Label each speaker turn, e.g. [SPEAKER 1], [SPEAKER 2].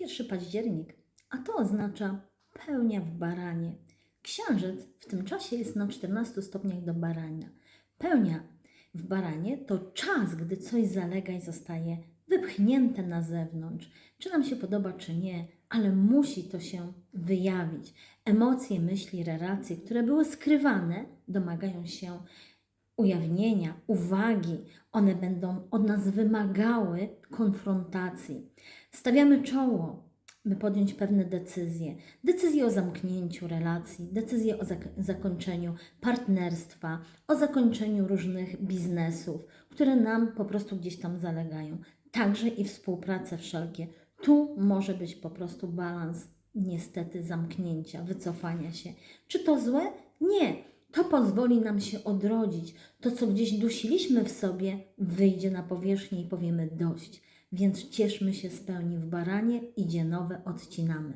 [SPEAKER 1] 1 październik, a to oznacza pełnia w baranie. Księżyc w tym czasie jest na 14 stopniach do barania. Pełnia w baranie to czas, gdy coś zalega i zostaje wypchnięte na zewnątrz. Czy nam się podoba, czy nie, ale musi to się wyjawić. Emocje, myśli, relacje, które były skrywane, domagają się ujawnienia, uwagi. One będą od nas wymagały konfrontacji. Stawiamy czoło, by podjąć pewne decyzje. Decyzje o zamknięciu relacji, decyzje o zak- zakończeniu partnerstwa, o zakończeniu różnych biznesów, które nam po prostu gdzieś tam zalegają. Także i współprace wszelkie. Tu może być po prostu balans, niestety, zamknięcia, wycofania się. Czy to złe? Nie. To pozwoli nam się odrodzić. To, co gdzieś dusiliśmy w sobie, wyjdzie na powierzchnię i powiemy dość. Więc cieszmy się z pełni w baranie, idzie nowe, odcinamy.